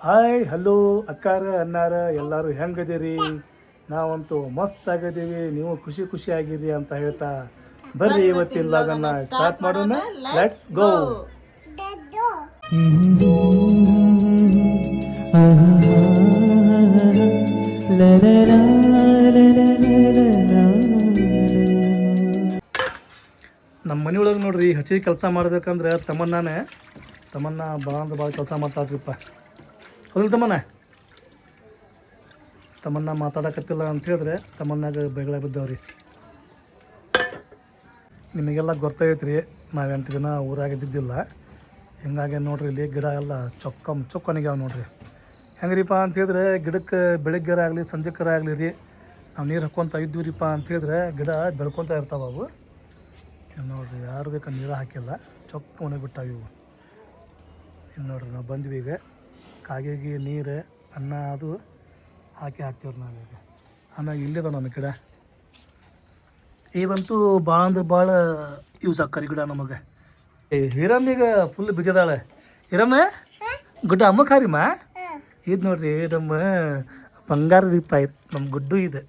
Hi hello ಅಕ್ಕಾರ ಅನ್ನಾರ ಎಲ್ಲರೂ ಹೆಂಗದಿರಿ? ನಾವಂತೂ ಮಸ್ತ್ ಆಗದೀವಿ ನೀವು ಖುಷಿ ಖುಷಿ ಆಗಿರಿ ಅಂತ ಹೇಳ್ತಾ ಬರ್ರಿ ಇವತ್ತಿನ ಲಾಗನ್ನ ಸ್ಟಾರ್ಟ್ ಮಾಡೋಣ. ಲೆಟ್ಸ್ ಗೋ ನಮ್ಮ ಮನೆಯೊಳಗೆ ನೋಡ್ರಿ ಹಚ್ಚಿ ಕೆಲಸ ಮಾಡ್ಬೇಕಂದ್ರೆ ತಮ್ಮನ್ನಾನೆ ತಮ್ಮನ್ನ ಭಾಳ ಅಂದ್ರೆ ಭಾಳ ಕೆಲಸ ಮಾಡ್ತಾಳ್ರಿಪ್ಪ. ಹೌದಿಲ್ಲ ತಮ್ಮನ. ತಮ್ಮನ್ನ ಮಾತಾಡಕತ್ತಿಲ್ಲ ಅಂತ ಹೇಳಿದ್ರೆ ತಮ್ಮನ್ನಾಗ ಬೆಗಳ ಬಿದ್ದವ್ರಿ. ನಿಮಗೆಲ್ಲ ಗೊತ್ತೈತ್ರಿ ನಾವು ಎಂಟು ದಿನ ಊರಾಗ ಇದ್ದಿದ್ದಿಲ್ಲ. ಹಿಂಗಾಗಿ ನೋಡ್ರಿ ಇಲ್ಲಿ ಗಿಡ ಎಲ್ಲ ಚೊಕ್ಕಮ್ ಚೊಕ್ಕನಿಗ್ಯಾವ ನೋಡ್ರಿ. ಹೆಂಗ್ರಿಪ್ಪ ಅಂತ ಹೇಳಿದ್ರೆ ಗಿಡಕ್ಕೆ ಬೆಳಗ್ಗೆರ ಆಗಲಿ, ಸಂಜೆಕರ ಆಗಲಿ ರೀ, ನಾವು ನೀರು ಹಾಕ್ಕೊತ ಇದ್ವಿರಿಪ್ಪ ಅಂತ ಹೇಳಿದ್ರೆ ಗಿಡ ಬೆಳ್ಕೊತ ಇರ್ತಾವ ಅವು. ನೋಡ್ರಿ ಯಾರು ಬೇಕಾ ನೀರು ಹಾಕಿಲ್ಲ, ಚೊಕ್ಕ ಒಣಗಿಬಿಟ್ಟಾವ ಇವು. ಇನ್ನು ನೋಡ್ರಿ ನಾವು ಬಂದ್ವಿ ಈಗ. ಕಾಗೆಗೆ ನೀರು, ಅನ್ನ ಅದು ಹಾಕಿ ಹಾಕ್ತೀವ್ರಿ ನಾವೀಗ. ಅನ್ನ ಇಲ್ಲಿದ ನಮ್ಮ ಗಿಡ ಈಗಂತೂ ಭಾಳ ಅಂದ್ರೆ ಭಾಳ ಯೂಸ್ ಆಗ್ತಾರೆ ಗಿಡ ನಮಗೆ. ಏ ಈಗ ಫುಲ್ ಬಿಜದಾಳೆ. ಹೀರಮ್ಮ, ಗುಡ್ಡ ಅಮ್ಮ ಖಾರಿಮ್ಮ ಇದು ನೋಡ್ರಿ, ನಮ್ಮ ಬಂಗಾರ ದೀಪ ಇದು ನಮ್ಮ ಗುಡ್ಡು ಇದೆ.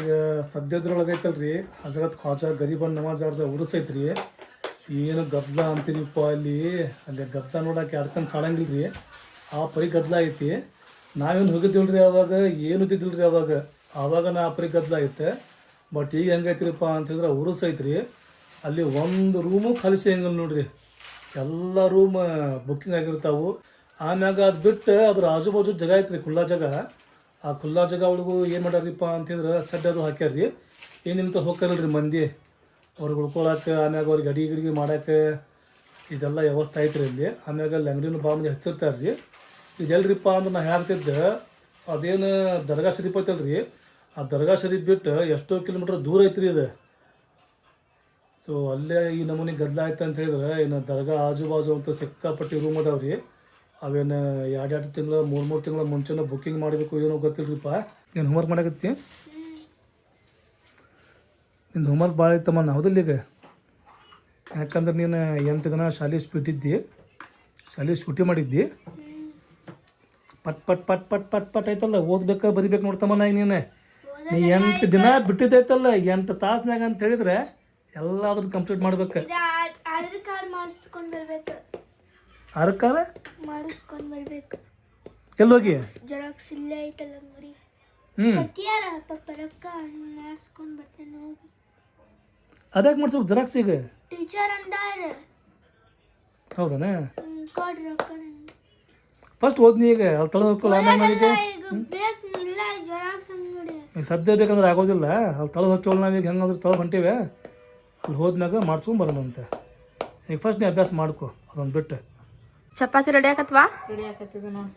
ಈಗ ಸದ್ಯದ್ರೊಳಗೈತಲ್ರಿ, ಹಜರತ್ ಖ್ವಾಜಾ ಗರೀಬನ್ ನವಾಜ್ ಅವ್ರದ್ದು ಐತ್ರಿ. ಏನು ಗದ್ದಲ ಅಂತೀನಿಪ್ಪ ಅಲ್ಲಿ? ಅಲ್ಲಿ ಗದ್ದ ನೋಡಕ್ಕೆ ಅಡ್ಕೊಂಡು ಸಾಳಂಗಿಲ್ರಿ ಆ ಪರಿ ಗದ್ದಲ ಐತಿ. ನಾವೇನು ಹೋಗಿದ್ದಿಲ್ರಿ ಅವಾಗ? ಏನು ಇದ್ದಿದ್ದಿಲ್ರಿ ಅವಾಗ? ಆವಾಗ ನಾ ಪರಿ ಗದ್ದಲ ಐತೆ. ಬಟ್ ಈಗ ಹೆಂಗೈತ್ರಿಪ್ಪ ಅಂತಂದ್ರೆ ಉರುಸ್ ಐತ್ರಿ ಅಲ್ಲಿ ಒಂದು ರೂಮು ಕಲಿಸಿ ಸಿಗಂಗಿಲ್ಲ ನೋಡ್ರಿ. ಎಲ್ಲ ರೂಮ್ ಬುಕ್ಕಿಂಗ್ ಆಗಿರ್ತಾವು. ಆಮ್ಯಾಗ ಅದು ಬಿಟ್ಟು ಅದ್ರ ಆಜು ಬಾಜು ಜಾಗ ಐತ್ರಿ, ಖುಲ್ಲಾ ಜಾಗ. ಆ ಖುಲ್ಲಾ ಜಾಗ ಒಳಗೂ ಏನು ಮಾಡ್ಯಾರಿಪ್ಪ ಅಂತಂದ್ರೆ ಸಡ್ಡದು ಹಾಕ್ಯಾರ್ರಿ. ಏನಿಂತ ಹೋಗ್ತಾರಲ್ರಿ ಮಂದಿ? ಅವ್ರಿಗೆ ಉಳ್ಕೊಳಕ್ಕೆ, ಆಮ್ಯಾಗ ಅವ್ರಿಗೆ ಅಡಿಗೆ ಗಿಡಿಗೆ ಮಾಡೋಕ್ಕೆ ಇದೆಲ್ಲ ವ್ಯವಸ್ಥೆ ಐತ್ರಿ ಇಲ್ಲಿ. ಆಮ್ಯಾಗ ಅಲ್ಲಿ ಅಂಗಡಿನೂ ಭಾಳ ಮಂದಿ ಹಚ್ಚಿರ್ತಾರೆ ರೀ. ಇದೆಲ್ಲರಿಪ್ಪ ಅಂದ್ರೆ ನಾ ಹೇಳ್ತಿದ್ದೆ, ಅದೇನು ದರ್ಗಾ ಶರೀಫ್ ಐತಲ್ರಿ. ಆ ದರ್ಗಾ ಶರೀಫ್ ಬಿಟ್ಟು ಎಷ್ಟೋ ಕಿಲೋಮೀಟ್ರ್ ದೂರ ಐತ್ರಿ ಇದು. ಸೊ ಅಲ್ಲೇ ಈ ನಮೂನಿ ಗದ್ದಲ ಆಯ್ತು ಅಂತ ಹೇಳಿದ್ರೆ, ಇನ್ನು ದರ್ಗಾ ಆಜು ಬಾಜು ಅಂತ ಸಿಕ್ಕಾಪಟ್ಟಿ ರೂಮ್ ರೀ. ಅವೇನು ಎರಡು ಎರಡು ತಿಂಗಳು, ಮೂರು ಮೂರು ತಿಂಗಳ ಮುಂಚೆನೇ ಬುಕ್ಕಿಂಗ್ ಮಾಡಬೇಕು ಏನೋ ಗೊತ್ತಿಲ್ರಿಪ್ಪ. ಏನು ಹೋಮ್ವರ್ಕ್ ಮಾಡಕತ್ತಿ? ನಿಂದು ಹೋಮ್ವರ್ಕ್ ಭಾಳ ಐತಮ್ಮ ಹೌದಿಲ್ಲ ಈಗ? ಯಾಕಂದ್ರೆ ನೀನು ಎಂಟು ದಿನ ಶಾಲೆ ಬಿಟ್ಟಿದ್ದಿ ಶಾಲೆ ಶೂಟಿ ಮಾಡಿದ್ದಿ. ಪಟ್ ಪಟ್ ಪಟ್ ಪಟ್ ಪಟ್ ಪಟ್ ಐತಲ್ಲ ಓದ್ಬೇಕು ಬರಿಬೇಕು ನೋಡ್ತಮ್ಮ ನಾ ಈಗ ನೀನು. ನೀ ಎಂಟು ದಿನ ಬಿಟ್ಟಿದ್ದೈತಲ್ಲ ಎಂಟು ತಾಸ್ನಾಗ ಅಂತ ಹೇಳಿದ್ರೆ ಎಲ್ಲಾದ್ರೂ ಕಂಪ್ಲೀಟ್ ಮಾಡ್ಬೇಕು. ಮಾಡಿಸ್ಕೊಂಡ್ ಬರ್ಬೇಕು. ಎಲ್ಲೋಗಿ? ಜೆರಾಕ್ಸ್ ಇಲ್ಲೇ ಐತಲ್ಲ ಅಂಗಡಿ. ಹ್ಞೂ ಬರ್ತೀಯಾರ ಪಪ್ಪ ರೊಕ್ಕ ಮಾಡಿಸ್ಕೊಂಡು ಬರ್ತೇನೆ ಹೋಗಿ. ಅದ್ಯಾಕೆ ಮಾಡ್ಸ್ಬೇಕು ಜೆರಾಕ್ಸ್ ಈಗ? ಟೀಚರ್ ಅಂದಾರ ಹೌದಾನೆ? ಕೊಡ್ರಿ ರೊಕ್ಕ ನಂಗೆ. ಫಸ್ಟ್ ಓದ್ನಿ ಈಗ ಅಲ್ಲಿ ತೊಳೆದು ಹೋಗ್ಕೊಳ್ಳ ಆಮೇಲೆ ಮಾಡಿದ್ದೆ ಈಗ? ಬೇಸ್ ಇಲ್ಲ ಜೆರಾಕ್ಸ್ ಅಂಗಡಿ. ಈಗ ಸದ್ಯ ಬೇಕಂದ್ರೆ ಆಗೋದಿಲ್ಲ. ಅಲ್ಲಿ ತೊಳೆದು ನಾವು ಈಗ ಹೆಂಗಂದ್ರೆ ತಳ ಹೊಂಟಿವೆ. ಅಲ್ಲಿ ಹೋದ್ಮ್ಯಾಗ ಮಾಡ್ಸ್ಕೊಂಡ್ ಬರೋಣಂತೆ ಈಗ ಫಸ್ಟ್ ನೀ ಅಭ್ಯಾಸ ಮಾಡ್ಕೊ ಅದೊಂದು ಬಿಟ್ಟು. ಚಪಾತಿ ರೆಡಿ ಆಗತ್ವಾ? ರೆಡಿ ಆಕತ್ತಿದ ನೋಡಿ.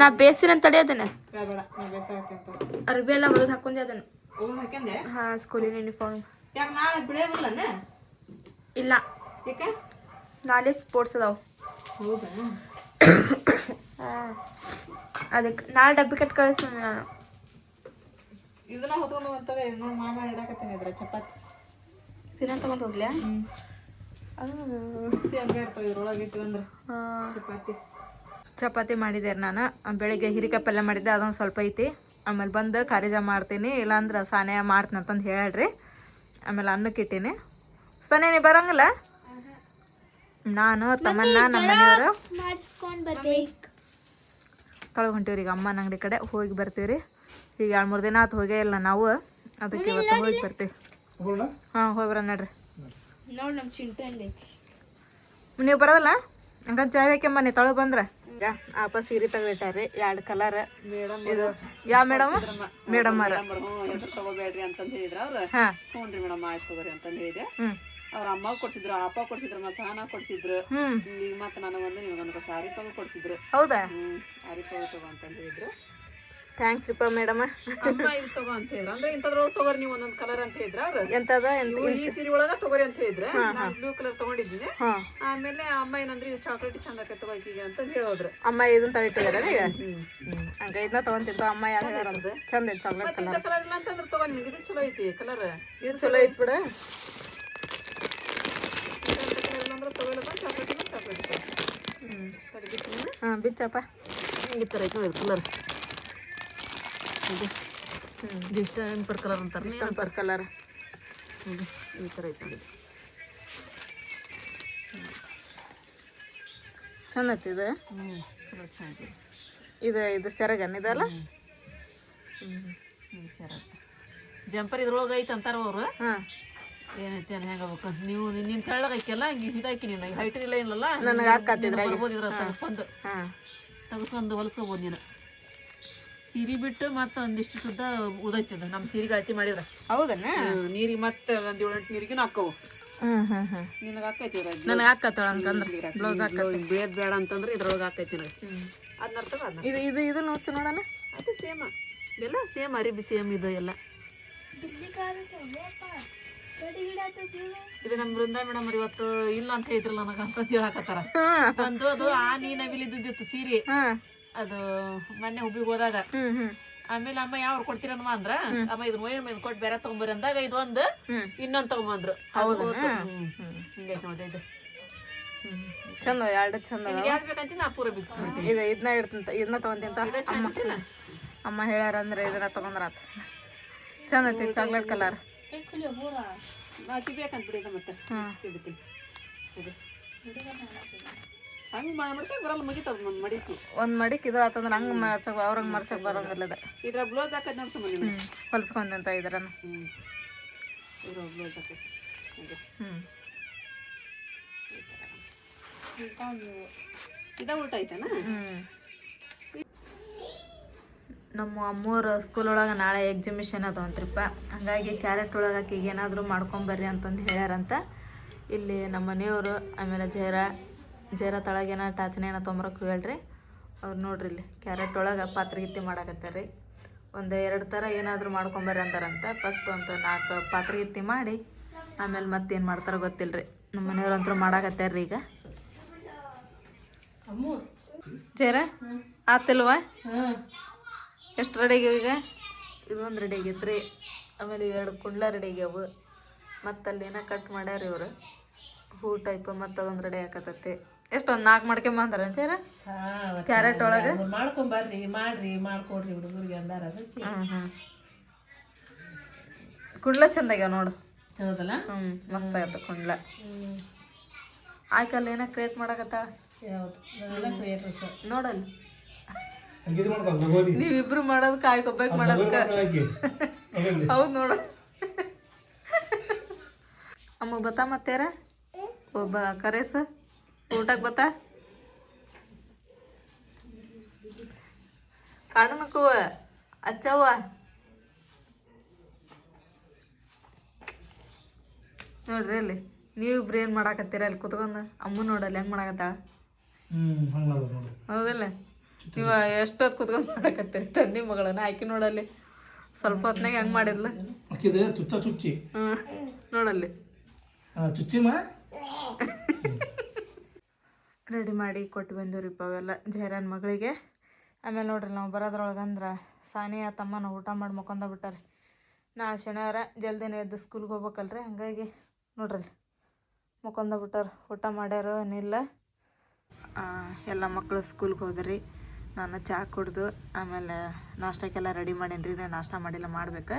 ನಾ ಬೇಸಿನ ತಡೆಯೋದನ್ನ ಬೇಡ ಬೇಡ ನಾ ಬೇಸಾಕತ್ತ ಅರ್ಬಿ ಎಲ್ಲ ಮೊದಲು ಹಾಕೊಂಡೆ ಅದನ್ನ. ಹೋಗಿ ಹಾಕ್ಯಂದೆ ಹಾ ಸ್ಕೂಲಿನ ಯೂನಿಫಾರ್ಮ್ ಯಾಕೆ ನಾಳೆ ಇಲ್ಲ. ಯಾಕೆ? ನಾಳೆ ಸ್ಪೋರ್ಟ್ಸ್ ಅದಾವ. ಹೌದಾ? ಅದಕ್ಕೆ ನಾಳೆ ಡಬ್ಬಿ ಕಟ್ ಕಳಿಸ್ ನಾನು. ಇದನ್ನ ಹೊತ್ಕೊಂಡು ಅಂತಾರೆ ನೋಡಿ ಮಾಮ ಇಡಾಕತ್ತೀನಿ ಇದ್ರ ಚಪಾತಿ. ತಿನ್ನ ತಗೊಂಡ್ ಹೋಗ್ಲ್ಯಾ? ಬಿಸಿ ಹಂಗೆ ಇರ್ತಾವ ಇದ್ರೊಳಗೆ ಇಟ್ಕೊಂಡ್ರೆ ಹಾ. ಚಪಾತಿ. ಚಪಾತಿ ಮಾಡಿದೆ ನಾನು. ಬೆಳಿಗ್ಗೆ ಹಿರಿಕಾಯಿ ಪಲ್ಯ ಮಾಡಿದ್ದೆ. ಅದೊಂದು ಸ್ವಲ್ಪ ಐತಿ. ಆಮೇಲೆ ಬಂದು ಖಾರಿಜ ಮಾಡ್ತೀನಿ. ಇಲ್ಲಾಂದ್ರೆ ಸಾನೆ ಮಾಡ್ತೀನಿ ಅಂತಂದು ಹೇಳ್ರಿ. ಆಮೇಲೆ ಅನ್ನಕ್ಕೆ ಇಟ್ಟೀನಿ. ಸನೆ ನೀ ಬರಂಗಿಲ್ಲ? ನಾನು ತಮ್ಮನ್ನ ನಮ್ಮ ಮನೆಯವರು ಮಾಡಿಸ್ಕೊಂಡ್ ಬರ್ಬೇಕು. ತೊಳಗೆ ಹೊಂಟೀವ್ರಿ ಈಗ ಅಮ್ಮನ ಅಂಗಡಿ ಕಡೆ ಹೋಗಿ ಬರ್ತೀವಿ ರೀ ಈಗ ಎರಡು ಮೂರು ದಿನ ಆತು ಹೋಗೇ ಇಲ್ಲ ನಾವು. ಅದಕ್ಕೆ ಇವತ್ತು ಹೋಗಿ ಬರ್ತೀವಿ. ಹೋಗೋಣ? ಹಾಂ ಹೋಗಿ ಬರೋಣ ನಡ್ರಿ. ನೋಡಿ ನಮ್ಮ ಚಿಂಟು ಹಂಗೆ ನೀವು ಬರೋದಲ್ಲ? ಹಂಗಂತ ಚಾಯ್ ಬೇಕೆಂಬ ನೀ ತೊಳಗೆ ಬಂದ್ರೆ. ಆಪ ಸೀರೆ ತೆಗೆದಿಟ್ಟಾರಿ ಎರಡು ಕಲರ್ ಇದು ಯಾವ ಮೇಡಮ್? ಮೇಡಮ್ ಅವ್ರ. ಹೆಸರು ತಗೋಬೇಡ್ರಿ ಅಂತಂದು ಹೇಳಿದ್ರ ಅವ್ರು. ರೀ ಮೇಡಮ್ ಆಯ್ತು ತಗೋರಿ ಅಂತಂದು ಹೇಳಿದೆ. ಅವ್ರ ಅಮ್ಮ ಕೊಡ್ಸಿದ್ರು ಅಪ್ಪ ಕೊಡ್ಸಿದ್ರು ಮತ್ತೆ ಸಹನ ಕೊಡ್ಸಿದ್ರು. ಈಗ ಮತ್ತೆ ನನಗೊಂದು ನಿನಗೊಂದು ಸಾರಿ ಪಗ ಕೊಡ್ಸಿದ್ರು. ಹೌದಾ? ಹ್ಮ್ ಸಾರಿ ಪಗ ತಗೋ ಅಂತಂದು ಹೇಳಿದ್ರು. ಥ್ಯಾಂಕ್ಸ್ ರೀಪಾ ಮೇಡಮ್ ಅಮ್ಮ ಇದು ತಗೋ ಅಂತ ಹೇಳಿದ್ರು. ಅಂದ್ರೆ ಇಂಥದ್ರೊಳಗೆ ತಗೋರಿ ನೀವು ಒಂದೊಂದು ಕಲರ್ ಅಂತ ಹೇಳಿದ್ರ ಎಂತದ? ಈ ಸೀರೆ ಒಳಗ ತಗೋರಿ ಅಂತ ಹೇಳಿದ್ರೆ ನಾನು ಬ್ಲೂ ಕಲರ್ ತಗೊಂಡಿದ್ದೀನಿ. ಆಮೇಲೆ ಅಮ್ಮ ಏನಂದ್ರೆ ಇದು ಚಾಕ್ಲೇಟ್ ಚಂದ ಆಕೈತೆ ತಗೋಕೀಗ ಅಂತ ಹೇಳೋದ್ರು. ಅಮ್ಮ ಇದನ್ನ ತಗಿಟ್ಟಿದಾರ ಈಗ? ಹಂಗ ಇದನ್ನ ತಗೊಂತಿದ್ದು ಅಮ್ಮ ಯಾರು ಹೇಳಾರಂತ ಚಂದ ಐತಿ ಚಾಕ್ಲೇಟ್ ಕಲರ್ ಕಲರ್ ಇಲ್ಲ ಅಂತಂದ್ರೆ ತಗೋ ನಿಮ್ಗೆ. ಇದು ಚಲೋ ಐತಿ ಕಲರ್ ಇದು ಚಲೋ ಐತ್ ಬಿಡ. ಚಾಕ್ಲೇಟ್ ಚಾಕ್ಲೇಟ್ ಹ್ಮ್. ಹಾಂ ಬಿಚ್ಚಪ್ಪ. ಈ ಥರ ಐತೆ ಕಲರ್ ಇದು. ಡಿಸ್ಟೆಂಪರ್ ಕಲರ್ ಅಂತಾರೆ ಟೆಂಪರ್ ಕಲರ್ ಇದು ಈ ಥರ ಐತೆ ನೋಡಿ. ಚಂದ ಐತಿ ಇದು ಹ್ಞೂ ಚೆನ್ನಾಗಿದೆ. ಇದು ಇದು ಸೆರಗನ್ ಇದಲ್ಲ ಹ್ಞೂ ಸರಿ ಜಂಪರ್ ಇದ್ರೊಳಗೆ ಐತೆ ಅಂತಾರ ಅವರು? ಹಾಂ. ಏನೈತಿ ಏನು ಹೆಂಗಬೇಕು ನೀವು ನಿನ್ನ ತೆಳ್ಳಗೆ ಐಕ್ಯಲ್ಲ ಹಿಂಗೆ ಇದಾಕಿ ನೀನು. ಹೈಟ್ ಇಲ್ಲ ಇಲ್ಲಲ್ಲ ನನಗೆ ಹಾಕತ್ತಿದ್ರಾಗೆ ಬರ್ಬೋದು ಇದ್ರ ತಗೊಂಡು ಹಾಂ. ತೆಗೆಸ್ಕೊಂಡು ಹೊಲಿಸ್ಕೊಬೋದು ನೀನು. ಸೀರೆ ಬಿಟ್ಟು ಮತ್ತೆ ಒಂದಿಷ್ಟು ಶುದ್ಧ ಉದೈತಿ ನಮ್ಮ ಸೀರೆಗೆ ಅಳತಿ ಮಾಡಿದ್ರ. ಹೌದನ್ನ ನೀರಿಗೆ ಮತ್ತೆ ಒಂದು ಏಳೆಂಟು ನೀರಿಗೂ ಹಾಕವು. ನಿನಗೆ ಹಾಕೈತಿ ನನಗೆ ಹಾಕತ್ತಳ ಅಂತಂದ್ರೆ ಬ್ಲೌಸ್ ಹಾಕ ಬೇಡ ಬೇಡ ಅಂತಂದ್ರೆ ಇದ್ರೊಳಗೆ ಹಾಕೈತಿ ನನಗೆ. ಅದನ್ನ ಅರ್ಥ ಇದು ಇದು ಇದು ನೋಡ್ತು ನೋಡೋಣ. ಅದು ಸೇಮ. ಎಲ್ಲ ಸೇಮ್ ಅರಿಬಿ ಸೇಮ್ ಇದು ಎಲ್ಲ. ಇದು ನಮ್ಮ ಬೃಂದಾ ಮೇಡಮ್ ಇವತ್ತು ಇಲ್ಲ ಅಂತ ಹೇಳಿದ್ರಲ್ಲ ನನಗೆ ಅಂತ ಹೇಳಕತ್ತಾರ. ಒಂದು ಅದು ಆ ನೀ ನವಿಲಿದ್ದಿತ್ತು ಸೀರೆ ಅದು ಮೊನ್ನೆ ಹುಬ್ಬಿಗೆ ಹೋದಾಗ. ಆಮೇಲೆ ಅಮ್ಮ ಯಾವ ಕೊಡ್ತೀರನ್ಮ ಅಂದ್ರ ಅಮ್ಮ ಇದನ್ನ ಒಯ್ಯ ಮೇಲೆ ಕೊಟ್ಟು ಬೇರೆ ತಗೊಂಬರಿ ಅಂದಾಗ ಇದೊಂದು. ಇನ್ನೊಂದು ತಗೊಂಬಂದ್ರು. ಹೌದು. ಹಿಂಗೈತೆ ನೋಡಿ ಇದು. ಚಂದ ಎರಡು ಚಂದ ಯಾವ್ದು ಬೇಕಂತ ನಾ ಪೂರ ಬಿಸಿ ಇದು ಇದನ್ನ ಇಡ್ತಂತ ಇದನ್ನ ತಗೊಂತಿಂತ ಅಮ್ಮ. ಅಮ್ಮ ಹೇಳ್ಯಾರ ಅಂದ್ರೆ ಇದನ್ನ ತಗೊಂಡ್ರಾತ ಚಂದ ಐತಿ ಚಾಕ್ಲೇಟ್ ಕಲರ್ ಬಾಕಿ ಬೇಕಂತ ಬಿಡಿ ಮತ್ತೆ. ಹಾಂ ಹಂಗೆ ಮಡ್ಸಕ್ ಬರಲ್ಲ ಮುಗಿತದ ಒಂದು ಮಡಿತು ಒಂದ್ ಮಡಿಕ್ ಇದು ಆತಂದ್ರೆ ಹಂಗೆ ಮರ್ಚಕ್ ಅವ್ರಂಗ್ ಮರ್ಚಕ್ ಬರೋದಿಲ್ಲ ಇದು ಇದ್ರ ಬ್ಲೌಸ್ ಹಾಕದ್ ನೋಡ್ಸಮ್ಮ ನೀನು. ಹ್ಮ್ ಹೊಲ್ಸ್ಕೊಂಡಂತ ಇದ್ರನ್ನ ಹ್ಞೂ ಇದ್ರ ಬ್ಲೌಸ್ ಹಾಕೈತಿ ಹ್ಮ್. ಇದ ಉಲ್ಟಾ ಐತನಾ ಹ್ಮ್. ನಮ್ಮ ಅಮ್ಮವ್ರ ಸ್ಕೂಲ್ ಒಳಗೆ ನಾಳೆ ಎಕ್ಸಿಬಿಷನ್ ಅದಾವಂತ್ರಿಪ್ಪ ಹಂಗಾಗಿ ಕ್ಯಾರೆಟ್ ಒಳಗೆ ಆಕಿಗೆ ಏನಾದರೂ ಮಾಡ್ಕೊಂಬರ್ರಿ ಅಂತಂದು ಹೇಳ್ಯಾರಂತ. ಇಲ್ಲಿ ನಮ್ಮ ಮನೆಯವರು ಆಮೇಲೆ ಜೈರ ಜೈರ ತಳಗೇನ, ಟಾಚನೇನ ತೊಂಬರಕ್ಕೆ ಹೇಳ್ರಿ. ಅವ್ರು ನೋಡ್ರಿ ಇಲ್ಲಿ ಕ್ಯಾರೆಟ್ ಒಳಗೆ ಪಾತ್ರೆ ಗಿತ್ತಿ ಮಾಡಾಕತ್ತಾರ ರೀ ಒಂದು ಎರಡು ಥರ ಏನಾದರೂ ಮಾಡ್ಕೊಂಬರ್ರಿ ಅಂತಾರಂತ. ಫಸ್ಟ್ ಒಂದು ನಾಲ್ಕು ಪಾತ್ರೆ ಗಿತ್ತಿ ಮಾಡಿ, ಆಮೇಲೆ ಮತ್ತೇನು ಮಾಡ್ತಾರೋ ಗೊತ್ತಿಲ್ಲ ರೀ ನಮ್ಮ ಮನೆಯವ್ರು ಅಂತೂ ಮಾಡಾಕತ್ತಾರ್ರಿ ಈಗ. ಜರ, ಆತಿಲ್ವಾ? ಎಷ್ಟು ರೆಡಿ ಆಗ್ಯಾವ ಈಗ? ಇದೊಂದು ರೆಡಿ ಆಗೈತೆ ರೀ ಆಮೇಲೆ ಎರಡು ಕುಂಡ್ಲ ರೆಡಿ ಆಗ್ಯಾವು. ಮತ್ತು ಏನೋ ಕಟ್ ಮಾಡ್ಯಾರ ಇವರು. ಹೂ ಟೈಪ್ ಮತ್ತು ಅದೊಂದು ರೆಡಿ ಆಕತೈತಿ ಎಷ್ಟೊಂದು ನಾಲ್ಕು ಮಾಡ್ಕೊಂಬಂದಾರ ಚೇರ? ಕ್ಯಾರೆಟ್ ಒಳಗೆ? ಮಾಡ್ಕೊಂಬರ್ರಿ ಮಾಡ್ರಿ ಮಾಡ್ಕೊಡ್ರಿ ಹುಡುಗರಿಗೆ ಅಂದಾರ ರುಚಿ. ಕುಂಡ್ಲ ಚಂದ ಆಗ್ಯಾವ ನೋಡು. ಹೌದಲ್ಲ? ಹ್ಞೂ ಮಸ್ತ್ ಆಗತ್ತೆ ಕುಂಡ್ಲ. ಆಯ್ಕಲ್ಲಿ ಏನೋ ಕ್ರಿಯೇಟ್ ಮಾಡಕತ್ತಾಳ? ನೋಡಲ್ಲಿ ನೀವಿಬ್ರು ಮಾಡೋದಕ್ಕೆ ಆಯ್ಕೊಬೇಕು ಮಾಡೋದಕ್ಕೆ ಹೌದು ನೋಡು. ಅಮ್ಮ ಬತ್ತಾ ಮತ್ತೇರ? ಒಬ್ಬ ಕರೇಸ? ಊಟಕ್ಕೆ ಬತ್ತಾ? ಕಾಡನಕ್ಕೂವ ಅಚ್ಚವ್ವ. ನೋಡ್ರಿ ಅಲ್ಲಿ ನೀವಿಬ್ರು ಏನು ಮಾಡಾಕತ್ತೀರ ಅಲ್ಲಿ ಕುತ್ಕೊಂಡು? ಅಮ್ಮ ನೋಡಲ್ಲಿ ಹೆಂಗೆ ಮಾಡಾಕತ್ತಾಳ? ಹ್ಮ್ ಹಂಗ ನೋಡಿ. ಹೌದಲ್ಲ? ನೀವು ಎಷ್ಟೊತ್ತು ಕುತ್ಕೊಂಡು ಮಾಡಾಕತ್ತೀರಿ? ತಂದಿ ಮಗಳನ್ನ ಆಕಿ ನೋಡಲ್ಲಿ. ಸ್ವಲ್ಪ ಹೊತ್ನಾಗ ಹೆಂಗೆ ಮಾಡಿದ್ಲ? ಚುಚ್ಚ ಚುಚ್ಚಿ. ಹ್ಞೂ ನೋಡಲ್ಲಿ. ಆ, ಚುಚ್ಚಿಮ ರೆಡಿ ಮಾಡಿ ಕೊಟ್ಟು ಬಂದೀವ್ರಿಪ್ಪ ಅವೆಲ್ಲ ಜೈರಾನ್ ಮಗಳಿಗೆ. ಆಮೇಲೆ ನೋಡ್ರಿ ನಾವು ಬರೋದ್ರೊಳಗೆ ಅಂದ್ರೆ ಸಾನಿಯ ತಮ್ಮನ ಊಟ ಮಾಡಿ ಮಕ್ಕೊಂದ ಬಿಟ್ಟಾರೆ. ನಾಳೆ ಶನಿವಾರ ಜಲ್ದಿನೇ ಎದ್ದು ಸ್ಕೂಲ್ಗೆ ಹೋಗ್ಬೇಕಲ್ರಿ. ಹಂಗಾಗಿ ನೋಡ್ರಿ ಮಕ್ಕೊಂದ ಊಟ ಮಾಡ್ಯಾರ ಏನಿಲ್ಲ. ಎಲ್ಲ ಮಕ್ಕಳು ಸ್ಕೂಲ್ಗೆ ಹೋದ್ರಿ. ನಾನು ಚಹಾ ಕುಡ್ದು ಆಮೇಲೆ ನಾಷ್ಟಕ್ಕೆಲ್ಲ ರೆಡಿ ಮಾಡೀನಿ ರೀ ನಾನು ನಾಷ್ಟ ಮಾಡಿಲ್ಲ ಮಾಡ್ಬೇಕು.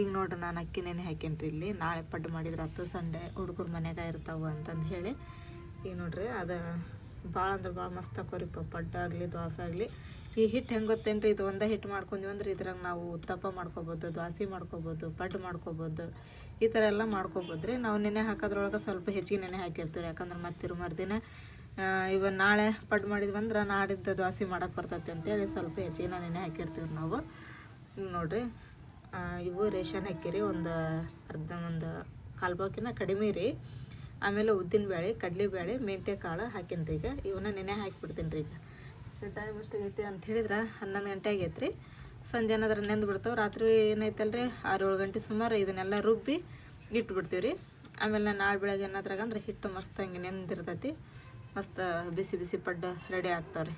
ಈಗ ನೋಡ್ರಿ ನಾನು ಅಕ್ಕಿ ನೆನೆ ಹಾಕೇನಿ ರೀ ಇಲ್ಲಿ. ನಾಳೆ ಪಡ್ಡು ಮಾಡಿದ್ರೆ ಹತ್ತು, ಸಂಡೆ ಹುಡುಗರು ಮನೆಗೆ ಇರ್ತಾವೆ ಅಂತಂದು ಹೇಳಿ ಈಗ ನೋಡ್ರಿ, ಅದು ಭಾಳ ಅಂದ್ರೆ ಭಾಳ ಮಸ್ತ್ ಹಾಕೋರಿಪ್ಪ ಪಡ್ಡ ಆಗಲಿ, ದ್ವಾಸ ಆಗಲಿ. ಈ ಹಿಟ್ಟು ಹೆಂಗೆ ಗೊತ್ತೇನ್ರಿ, ಇದು ಒಂದೇ ಹಿಟ್ಟು ಮಾಡ್ಕೊಂಡ್ವಿ ಅಂದ್ರೆ ಇದ್ರಾಗ ನಾವು ಉತ್ತಪ್ಪ ಮಾಡ್ಕೊಬೋದು, ದ್ವಾಸಿ ಮಾಡ್ಕೊಬೋದು ಪಡ್ಡು ಮಾಡ್ಕೊಬೋದು, ಈ ಥರ ಎಲ್ಲ ಮಾಡ್ಕೊಬೋದು ರೀ ನಾವು ನೆನೆ ಹಾಕೋದ್ರೊಳಗೆ ಸ್ವಲ್ಪ ಹೆಚ್ಚಿಗೆ ನೆನೆ ಹಾಕಿರ್ತೀವಿ ರೀ ಯಾಕಂದ್ರೆ ಮತ್ತೆ ಮರುದಿನ ಇವ ನಾಳೆ ಪಡ್ಡು ಮಾಡಿದ್ವಂದ್ರೆ ನಾಡಿದ್ದು ದ್ವಾಸಿ ಮಾಡೋಕೆ ಬರ್ತೈತೆ ಅಂತೇಳಿ ಸ್ವಲ್ಪ ಹೆಚ್ಚಿಗೆ ನೆನೆ ಹಾಕಿರ್ತೀವಿ ನಾವು. ನೋಡ್ರಿ ಇವು ರೇಷನ್ ಹಾಕಿರಿ, ಒಂದು ಅರ್ಧ, ಒಂದು ಕಾಲು ಬಾಕಿನ ಕಡಿಮೆ ರೀ. ಆಮೇಲೆ ಉದ್ದಿನಬೇಳೆ ಕಡಲೆಬೇಳೆ ಮೆಂತ್ಯ ಕಾಳು ಹಾಕೀನಿ ರೀ ಈಗ. ಇವನ್ನ ನೆನೆ ಹಾಕಿಬಿಡ್ತೀನಿ ರೀ ಈಗ ಟೈಮ್ ಎಷ್ಟಾಗೈತಿ ಅಂತ ಹೇಳಿದ್ರೆ ಹನ್ನೊಂದು ಗಂಟೆ ಆಗೈತೆ ರೀ ಸಂಜೆ ಏನಾದ್ರೆ ನೆಂದು ಬಿಡ್ತಾವೆ. ರಾತ್ರಿ ಏನೈತಲ್ರಿ? ಆರು ಏಳು ಗಂಟೆ ಸುಮಾರು ಇದನ್ನೆಲ್ಲ ರುಬ್ಬಿ ಇಟ್ಬಿಡ್ತೀವಿ ರೀ ಆಮೇಲೆ ನಾಳೆ ಬೆಳಗ್ಗೆ ಏನಾದ್ರಾಗ ಅಂದ್ರೆ ಹಿಟ್ಟು ಮಸ್ತ್ ಹಂಗೆ ನೆಂದಿರ್ತೈತಿ. ಮಸ್ತ್ ಬಿಸಿ ಬಿಸಿ ಪಡ್ಡು ರೆಡಿ ಆಗ್ತಾವೆ ರೀ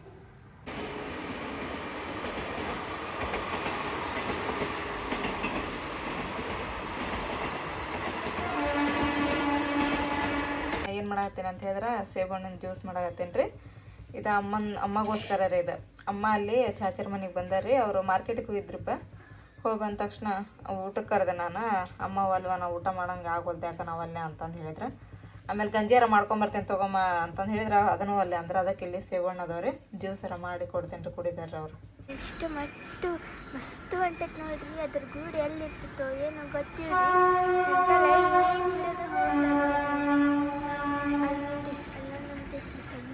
ಏನು ಅಂತ ಹೇಳಿದ್ರೆ ಸೇಬಣ್ಣನ ಜ್ಯೂಸ್ ಮಾಡಾಕತ್ತೀನಿ ರೀ. ಇದು ಅಮ್ಮನ, ಅಮ್ಮಗೋಸ್ಕರ ರೀ ಇದು. ಅಮ್ಮ ಅಲ್ಲಿ ಚಾಚರ್ ಮನೆಗೆ ಬಂದಾರ್ರಿ ಅವರು ಮಾರ್ಕೆಟಿಗೆ ಹೋಗಿದ್ರಿಪ್ಪ ಹೋಗಿ ಬಂದ ತಕ್ಷಣ ಊಟಕ್ಕೆ ಕರೆದೆ ನಾನು, ಅಮ್ಮ ಅಲ್ವ ನಾವು ಊಟ ಮಾಡೋಂಗೆ ಆಗೋಲ್ದು ಯಾಕೆ ನಾವು ಅಲ್ಲೇ ಅಂತಂದು ಹೇಳಿದ್ರೆ. ಆಮೇಲೆ ಗಂಜಿಯಾರ ಮಾಡ್ಕೊಂಬರ್ತೇನೆ ತೊಗೊಮ್ಮ ಅಂತಂದು ಹೇಳಿದ್ರೆ, ಅದನ್ನು ಅಲ್ಲೇ ಅಂದ್ರೆ ಅದಕ್ಕೆ ಇಲ್ಲಿ ಸೇವಣ್ಣ ಜ್ಯೂಸ್ ಜ್ಯೂಸರ ಮಾಡಿ ಕೊಡ್ತೇನೆ ರೀ ಕುಡಿದಾರೆ ಅವರು. ಎಷ್ಟು ಮಟ್ಟು, ಮಸ್ತ್ ಹೊಂಟೈತೆ ನೋಡ್ರಿ, ಅದ್ರ ಗೂಡು ಎಲ್ಲಿರ್ತಿತ್ತು ಏನು ಗೊತ್ತಿಲ್ಲ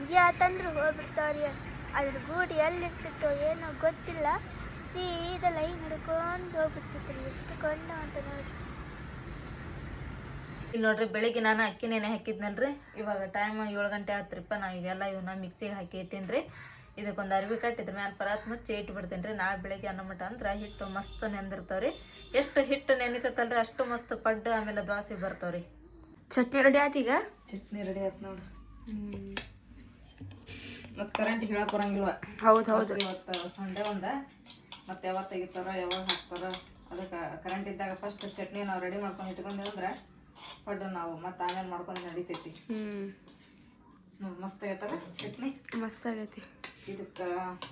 ಸಂಜೆ ಆತಂದ್ರೆ ಹೋಗ್ಬಿಡ್ತಾವ್ರಿ ಅದ್ರ ಗೂಡು ಎಲ್ಲಿರ್ತಿತ್ತೋ ಏನೋ ಗೊತ್ತಿಲ್ಲ. ಸೀದಾ ಲೈನ್ ಹಿಡ್ಕೊಂಡು ಹೋಗ್ಬಿಡ್ತಿತ್ತು ಎಷ್ಟು ಕೊಂಡ ಅಂತ ನೋಡ್ರಿ ಇಲ್ಲಿ ನೋಡ್ರಿ ಬೆಳಿಗ್ಗೆ ನಾನು ಅಕ್ಕಿ ನೆನೆ ಹಾಕಿದ್ನಲ್ರಿ. ಇವಾಗ ಟೈಮ್ ಏಳು ಗಂಟೆ ಆತ್ರಿಪ್ಪ. ನಾ ಈಗೆಲ್ಲ ಇವನ್ನ ಮಿಕ್ಸಿಗೆ ಹಾಕಿ ಇಟ್ಟೀನಿ ಇದಕ್ಕೊಂದು ಅರ್ವಿ ಕಟ್ಟಿದ್ರ ಇದ್ರ ಮೇಲೆ ಪರಾತ್ ಮುಚ್ಚಿ ಇಟ್ಬಿಡ್ತೀನಿ ರೀ ನಾಳೆ ಬೆಳಿಗ್ಗೆ ಅನ್ನೋ ಮಟ ಅಂದ್ರೆ ಹಿಟ್ಟು ಮಸ್ತ್ ನೆಂದಿರ್ತಾವ್ರಿ. ಎಷ್ಟು ಹಿಟ್ಟು ನೆನಿತೈತಲ್ರಿ ಅಷ್ಟು ಮಸ್ತ್ ಪಡ್ಡು ಆಮೇಲೆ ದೋಸೆ ಬರ್ತಾವ್ರಿ. ಚಟ್ನಿ ರೆಡಿ ಈಗ? ಚಟ್ನಿ ರೆಡಿ ಆಯ್ತು ನೋಡ್ರಿ. ಮತ್ತು ಕರೆಂಟ್ ಹೇಳಕ್ ಬರಂಗಿಲ್ವ? ಹೌದು ಹೌದು. ಇವತ್ತು ಸಂಡೆ ಒಂದ ಮತ್ತೆ ಯಾವಾಗ ತೆಗಿತಾರ ಯಾವಾಗ ಹಾಕ್ತಾರ ಅದಕ್ಕೆ ಕರೆಂಟ್ ಇದ್ದಾಗ ಫಸ್ಟ್ ಚಟ್ನಿ ನಾವು ರೆಡಿ ಮಾಡ್ಕೊಂಡು ಇಟ್ಕೊಂಡೇವು ಅಂದ್ರೆ ಪಡ್ಡು ನಾವು ಮತ್ತೆ ಆಮೇಲೆ ಮಾಡ್ಕೊಂಡು ನಡಿತೈತಿ. ಮಸ್ತ್ ಆಗೈತಲ್ಲ ಚಟ್ನಿ? ಮಸ್ತ್ ಆಗೈತಿ. ಇದಕ್ಕೆ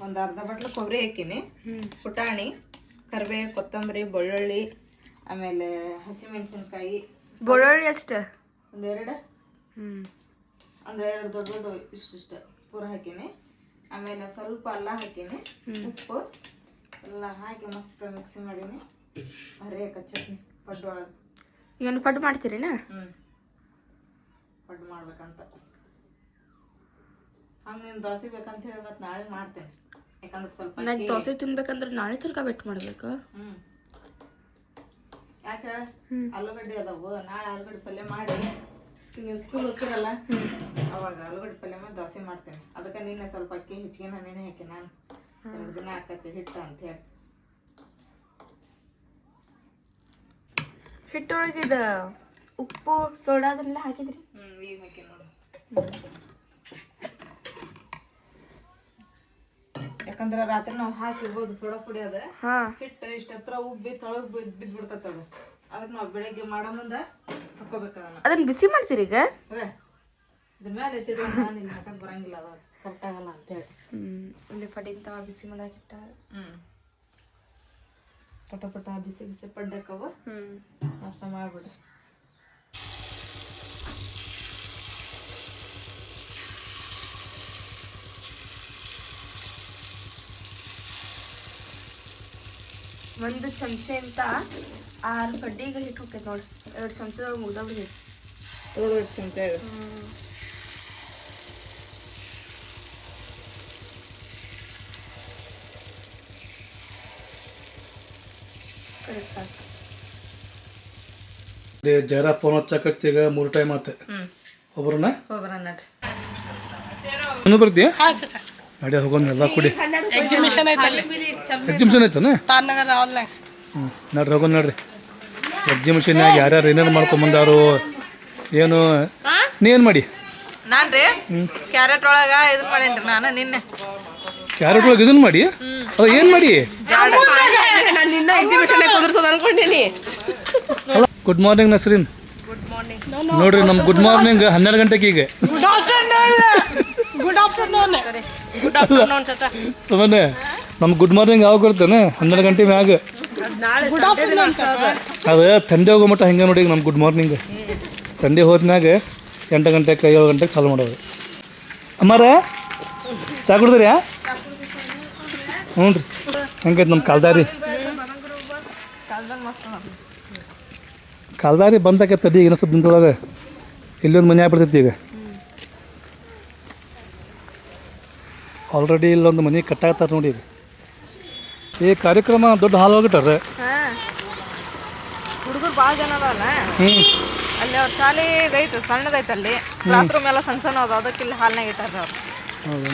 ಒಂದು ಅರ್ಧ ಬಟ್ಲು ಕೊಬ್ಬರಿ ಹಾಕಿನಿ. ಪುಟಾಣಿ ಕರಿಬೇವು ಕೊತ್ತಂಬರಿ ಬೆಳ್ಳುಳ್ಳಿ ಆಮೇಲೆ ಹಸಿಮೆಣಸಿನ್ಕಾಯಿ. ಬೆಳ್ಳುಳ್ಳಿ ಅಷ್ಟ ಒಂದೆರಡು ಹ್ಮ್. ಅಂದ್ರೆ ಎರಡು ದೊಡ್ಡ ದೊಡ್ಡ ಇಷ್ಟಿಷ್ಟ ಪೂರ ಹಾಕೀನಿ. ಆಮೇಲೆ ಸ್ವಲ್ಪ ಅಲ್ಲ ಹಾಕೀನಿ. ಉಪ್ಪು ಎಲ್ಲ ಹಾಕಿ ಮಸ್ತ್ ಮಿಕ್ಸಿ ಮಾಡೀನಿ. ಹರಿಯಕ ಚಟ್ನಿ ಪಡ್ಡು ಒಳಗೆ. ಏನು ಪಡ್ ಮಾಡ್ತೀರಿನಾ? ಹ್ಞೂ ಪಡ್ಡು ಮಾಡ್ಬೇಕಂತ. ಆಮೇಲೆ ನೀನು ದೋಸೆ ಬೇಕಂತ ಹೇಳಿ ಮತ್ತೆ ನಾಳೆ ಮಾಡ್ತೇನೆ. ಯಾಕಂದ್ರೆ ಸ್ವಲ್ಪ ದೋಸೆ ತಿನ್ಬೇಕಂದ್ರೆ ನಾಳೆ ತನಕ ವೆಟ್ ಮಾಡ್ಬೇಕು. ಹ್ಞೂ ಯಾಕೆ ಆಲೂಗಡ್ಡೆ ಅದಾವು. ನಾಳೆ ಆಲೂಗಡ್ಡೆ ಪಲ್ಯ ಮಾಡಿ ಸ್ಕೂಲ್ ಹೋಗ್ತಿರಲ್ಲ ಅವಾಗ ಆಲೂಗಡ್ಡೆ ಪಲ್ಯ ಮಾಡಿ ದೋಸೆ ಮಾಡ್ತೇನೆ. ಅದಕ್ಕೆ ನೀನೆ ಸ್ವಲ್ಪ ಅಕ್ಕಿ ಹೆಚ್ಚಿಗೆ ನಾನೇನೆ ಹಾಕಿ ನಾನು ಎರಡು ದಿನ ಹಾಕತ್ತೆ ಹಿಟ್ಟು ಅಂತ ಹೇಳಿ. ಹಿಟ್ಟೊಳಗೆ ಇದು ಉಪ್ಪು ಸೋಡಾ ಅದನ್ನೆಲ್ಲ ಹಾಕಿದ್ರಿ? ಹ್ಞೂ ಈಗ ಹಾಕಿ ನೋಡು. ಯಾಕಂದ್ರೆ ರಾತ್ರಿ ನಾವು ಹಾಕಿರ್ಬೋದು ಸೋಡಾ ಪುಡಿ ಅದ. ಹಿಟ್ಟು ಇಷ್ಟ ಹತ್ರ ಉಬ್ಬಿ ತೊಳಗ್ ಬಿದ್ದು ಅದು. ಅದಕ್ಕೆ ನಾವು ಬೆಳಗ್ಗೆ ಮಾಡೋ ಮುಂದೆ ಅದನ್ನ ಬಿಸಿ ಮಾಡ್ತೀರಿ ಈಗ? ಇಲ್ಲಿ ಬಿಸಿ ಮಾಡಾಕಿಟ್ಟ. ಪಟ ಪಟ ಬಿಸಿ ಬಿಸಿ ಪಡ್ಡಕ್ಕವ ಹ್ಮ್. ನಾಷ್ಟ ಮಾಡ್ಬಿಡು. ಒಂದು ಚಮಚ ಅಂತ ಆರು ಕಡ್ಡಿಗೆ ಹಿಟ್ಟು ಹೋಗ್ತೈತೆ ನೋಡಿ. ಎರಡು ಚಮಚದಾಗ ಮುಗ್ದವ್ರಿ ಎರಡು ಚಮಚ ಜೈರಾ ಫೋನ್ ಹಚ್ಚಕತ್ತಿ ಈಗ ಮೂರು ಟೈಮ್ ಆತ. ಒಬ್ರನ್ನ? ಬರ್ತೀಯ ನಡಿ ಹೋಗೋಣ ಎಲ್ಲ ಕುಡಿ. ಎಕ್ಸಿಬಿಷನ್ ಐತನ ಹ್ಞೂ ನಡ್ರಿ ಹೋಗೋಣ ಎಕ್ಸಿಬಿಷನ್ ಆಗಿ ಯಾರ್ಯಾರು ಏನೇನು ಮಾಡ್ಕೊಂಬಂದಾರು ಏನು ನೀ ಏನು ಮಾಡಿ? ನಾನು ರೀ ಕ್ಯಾರೆಟ್ ಒಳಗೆ ಇದನ್ನ ಮಾಡೇನ್ರಿ ನಾನು ನಿನ್ನೆ. ಕ್ಯಾರೆಟ್ ಒಳಗೆ ಇದನ್ನು ಮಾಡಿ? ಅದು ಏನು ಮಾಡಿ? ಗುಡ್ ಮಾರ್ನಿಂಗ್ ನಸ್ರೀನ್ ನೋಡ್ರಿ ನಮ್ಮ ಗುಡ್ ಮಾರ್ನಿಂಗ್ ಹನ್ನೆರಡು ಗಂಟೆಗೆ ಈಗ ಗುಡ್ ಆಫ್ಟರ್ನೂನ್ ಗುಡ್ ಆಫ್ಟರ್ನೂನ್ ಸುಮ್ಮನೆ ನಮ್ಮ ಗುಡ್ ಮಾರ್ನಿಂಗ್ ಯಾವಾಗ ಕೊಡ್ತೇನೆ? ಹನ್ನೆರಡು ಗಂಟೆ ಮ್ಯಾಗ. ಅದು ತಂದೆ ಹೋಗೋ ಮಟ್ಟ ಹಿಂಗೆ ನೋಡಿ ನಮ್ಮ ಗುಡ್ ಮಾರ್ನಿಂಗ್ ತಂದೆ ಹೋದ್ಮ್ಯಾಗ ಎಂಟು ಗಂಟೆಗೆ ಏಳು ಗಂಟೆಗೆ ಚಾಲು ಮಾಡೋದು. ಅಮ್ಮಾರ ಚಾ ಕುಡಿದ್ರಿ ಹ್ಞೂ ರೀ ಹೆಂಗೈತೆ ನಮ್ಮ ಕಾಲ್ದಾರಿ? ಕಾಲ್ದಾರಿ ಬಂದಾಕೈತೆ ತಡಿ ಇನ್ನೂ ಸ್ವಲ್ಪ ದಿನದೊಳಗೆ ಇಲ್ಲೊಂದು ಮನೆ ಆಗ್ಬಿಡ್ತೈತಿ ಈಗ. ಆಲ್ರೆಡಿ ಇಲ್ಲೊಂದು ಮನೆ ಕಟ್ಟಾಗ್ತಾರೆ ನೋಡಿ ಈಗ. ಈ ಕಾರ್ಯಕ್ರಮ ದೊಡ್ಡ ಹಾಲು ಹೋಗಿಟ್ಟಾರೆ ಹುಡುಗರು ಭಾಳ ಜನ ಅದಾವಲ್ಲ ಹ್ಞೂ ಅಲ್ಲಿ ಅವ್ರ ಶಾಲೆ ಇದೈತೆ ಸಣ್ಣದೈತೆ ಅಲ್ಲಿ. ಕ್ಲಾಸ್ ರೂಮ್ ಎಲ್ಲ ಸಣ್ಣ ಸಣ್ಣ ಅದಾವ ಅದಕ್ಕೆ ಇಲ್ಲಿ ಹಾಲ್ನಾಗ ಇಟ್ಟಾರ ಅವ್ರು. ಹೌದಾ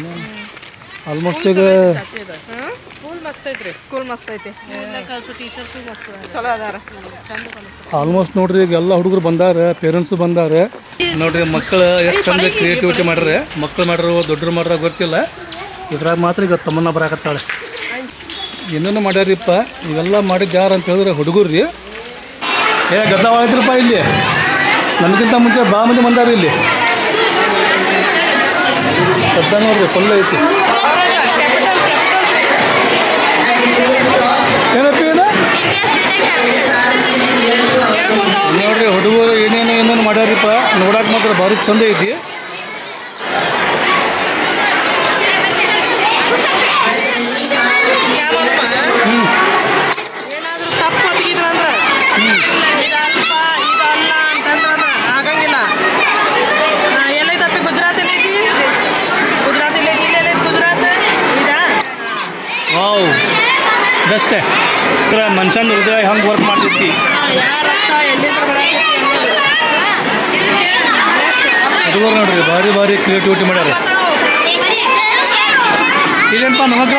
ಆಲ್ಮೋಸ್ಟ್ ಈಗ ಸ್ಕೂಲ್ ಮಸ್ತ್ ಐತ್ರಿ. ಸ್ಕೂಲ್ ಮಸ್ತ್ ಐತಿ. ಟೀಚರ್ಸ್ ಮಸ್ತ್ ಚಲೋ ಅದಾರ. ಆಲ್ಮೋಸ್ಟ್ ನೋಡ್ರಿ ಈಗ ಎಲ್ಲ ಹುಡುಗರು ಬಂದಾರ ಪೇರೆಂಟ್ಸ್ ಬಂದಾರ. ನೋಡ್ರಿ ಮಕ್ಕಳು ಎಷ್ಟು ಚಂದ ಕ್ರಿಯೇಟಿವಿಟಿ ಮಾಡ್ರಿ ಮಕ್ಕಳು ಮಾಡ್ರು ದೊಡ್ಡರು ಮಾಡ್ರ ಗೊತ್ತಿಲ್ಲ. ಇದ್ರಾಗ ಮಾತ್ರ ಈಗ ತಮ್ಮನ್ನ ಬರಾಕತ್ತಾಳೆ. ಏನೇನು ಮಾಡ್ಯಾರಿಪ್ಪ, ಇವೆಲ್ಲ ಮಾಡಿದ್ದು ಯಾರು ಅಂತ ಹೇಳಿದ್ರೆ ಹುಡುಗರು ರೀ ಏ ಗದ್ದವಾಯ್ತ್ರಪ್ಪ ಇಲ್ಲಿ. ನನಗಿಂತ ಮುಂಚೆ ಬಾ ಮಂದಿ ಬಂದಾರ ಇಲ್ಲಿ. ಗದ್ದ ನೋಡ್ರಿ ಫುಲ್ ಐತಿ. ಏನಪ್ಪ ಏನು ನೋಡ್ರಿ, ಹುಡುಗರು ಏನೇನು ಏನೇನು ಮಾಡ್ಯಾರಿಪ್ಪ. ನೋಡಕ್ಕೆ ಮಾತ್ರ ಭಾರಿ ಚಂದ ಐತಿ. ಅಷ್ಟೇ ಅಂದ್ರೆ ಮನುಷ್ಯನ ಹೃದಯ ಹೆಂಗೆ ವರ್ಕ್ ಮಾಡ್ತೈತಿ ಹುಡುಗರು ನೋಡ್ರಿ ಭಾರಿ ಭಾರಿ ಕ್ರಿಯೇಟಿವಿಟಿ ಮಾಡ್ಯಾರ ಇದೇನಪ್ಪ ನಮ್ಮ ಹತ್ರ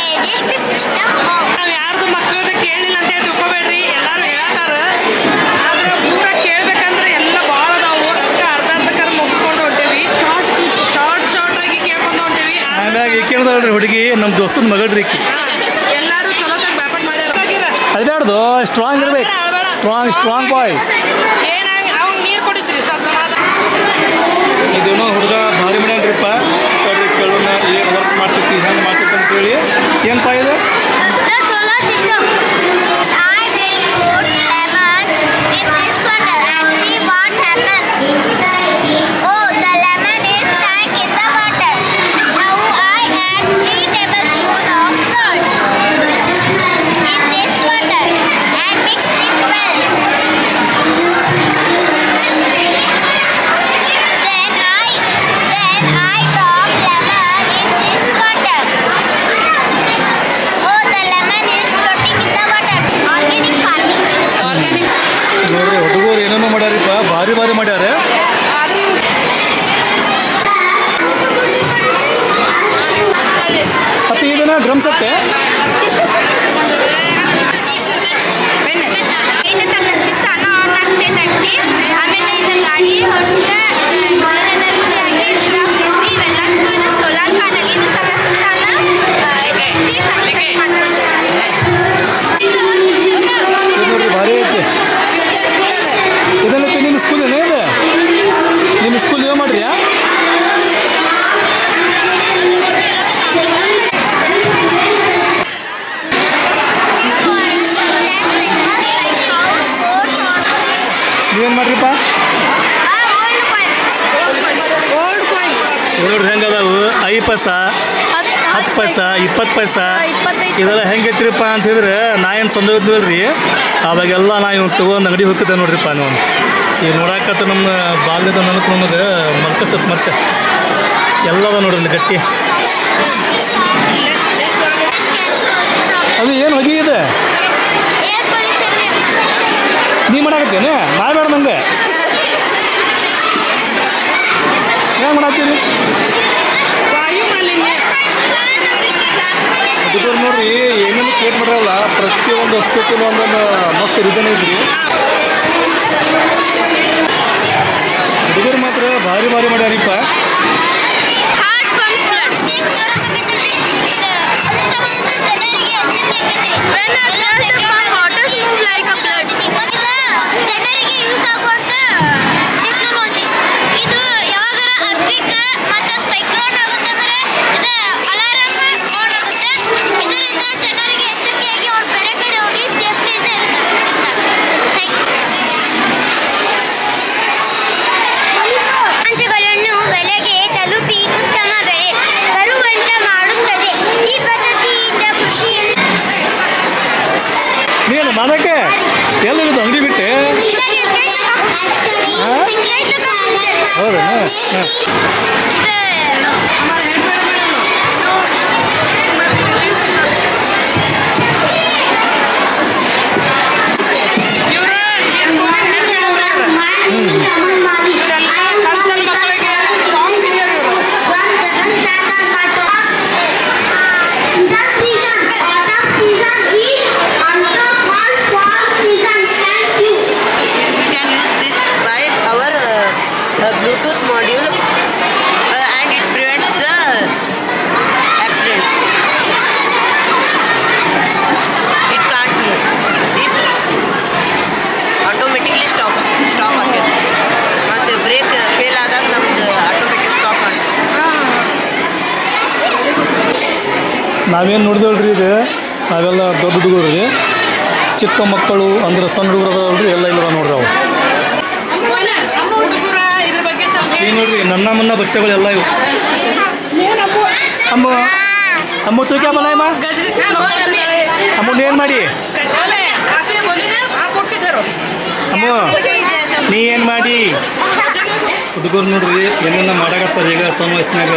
ಹುಡುಗಿ ನಮ್ಮ ದೋಸ್ತನ ಮಗಳ್ರಿಕ್ಕಿ ಅದಾಡ್ದು ಸ್ಟ್ರಾಂಗ್ ಇರ್ಬೇಕು. ಸ್ಟ್ರಾಂಗ್ ಸ್ಟ್ರಾಂಗ್ ಬಾಯ್ ಇದೇನೋ ಹುಡುಗ ಭಾರಿ ಮನೆ ನೋಡ್ರಿಪ್ಪ ಕೇಳೋಣ ಏನು ವರ್ಕ್ ಮಾಡ್ತೈತಿ ಹೆಂಗೆ ಮಾಡ್ತೈತಿ ಅಂತೇಳಿ. ಏನಪ್ಪ ಇಪ್ಪತ್ತು ಪೈಸ. ಇದೆಲ್ಲ ಹೆಂಗೈತ್ರಿಪ್ಪ ಅಂತ ಹೇಳಿದ್ರೆ ನಾ ಏನು ಚಂದ ರೀ ಅವಾಗೆಲ್ಲ ನಾ ಇವ್ನು ತೊಗೊಂಡು ಅಂಗಡಿ ಹೋಗ್ತಿದ್ದೆ ನೋಡ್ರಿಪ್ಪ ನೀವು. ಈಗ ನೋಡಾಕತ್ತ ನಮ್ಮ ಬಾಲ್ಯದ ನನಗೆ ನಮಗೆ ಮರ್ಕಸತ್ತೆ ಮತ್ತೆ. ಎಲ್ಲವ ನೋಡ್ರಿ ಗಟ್ಟಿ. ಕ್ರಿಯೇಟ್ ಮಾಡ್ರಲ್ಲ ಪ್ರತಿಯೊಂದು ವಸ್ತುಕ್ಕೂ ಒಂದೊಂದು ಮಸ್ತ್ ರೀಸನ್ ಐತ್ರಿ ಹುಡುಗರು ಮಾತ್ರ ಭಾರಿ ಭಾರಿ ಮಾಡ್ಯಾರಿಪ್ಪ. ಜನರಿಗೆ ಯೂಸ್ ಆಗೋ だよね。ನಾವೇನು ನೋಡಿದೇವಲ್ರಿ ಇದು? ನಾವೆಲ್ಲ ದೊಡ್ಡ ಹುಡುಗರು ರೀ. ಚಿಕ್ಕ ಮಕ್ಕಳು ಅಂದ್ರೆ ಸಣ್ಣ ಹುಡುಗರು ಎಲ್ಲ ಇಲ್ಲ ನೋಡ್ರಿ ಅವು ಈಗ ನೋಡ್ರಿ, ನನ್ನ ಮನ್ನ ಬಚ್ಚೆಗಳೆಲ್ಲ ಇವು. ಅಮ್ಮ ಅಮ್ಮ ತೂಕ ಅಮ್ಮ ಅಮ್ಮ ಏನು ಮಾಡಿ? ಅಮ್ಮ ನೀ ಏನು ಮಾಡಿ? ಹುಡುಗರು ನೋಡ್ರಿ, ಏನೇನ ಮಾಡಾಕತ್ತಾರ ಈಗ ಸಣ್ಣ ವಯಸ್ಸಿನಾಗ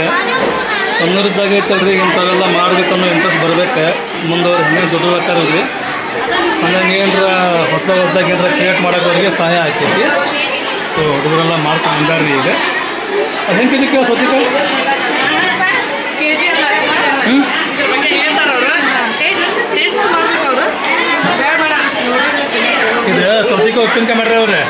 ಸಣ್ಣರಿದ್ದಾಗ ಐತಲ್ರಿ ಇಂಥವೆಲ್ಲ ಮಾಡ್ಬೇಕನ್ನೋ ಇಂಟ್ರೆಸ್ಟ್ ಬರಬೇಕು. ಮುಂದೆ ದೊಡ್ಡ ಹೆಂಗೆ ದೊಡ್ಡದಾಕಾರಲ್ರಿ ಹಂಗಾಗಿ ಏನರ ಹೊಸದಾಗ ಹೊಸದಾಗ ಏನರ ಕ್ರಿಯೇಟ್ ಮಾಡೋಕೆ ಅವ್ರಿಗೆ ಸಹಾಯ ಆಕೈತಿ. ಸೊ ಹುಡುಗರೆಲ್ಲ ಮಾಡ್ಕೊಂಡು ಬಂದಾರ್ರಿ ಈಗ. ಅದು ಹೆಂಗೆ ಕೆ ಜಿ ಕೇಳ ಸೌತಿಕ? ಹ್ಞೂ ಇದು ಸೌತಿಕ ಉಪ್ಪಿನಕಾಯಿ ಮಾಡ್ರಿ ಅವ್ರೆ.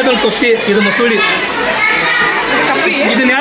ಇದೊಂದು ಕಪ್ಪಿ ಇದು ಮಸೂಡಿ. ಕಪ್ಪಿ? ಇದನ್ನ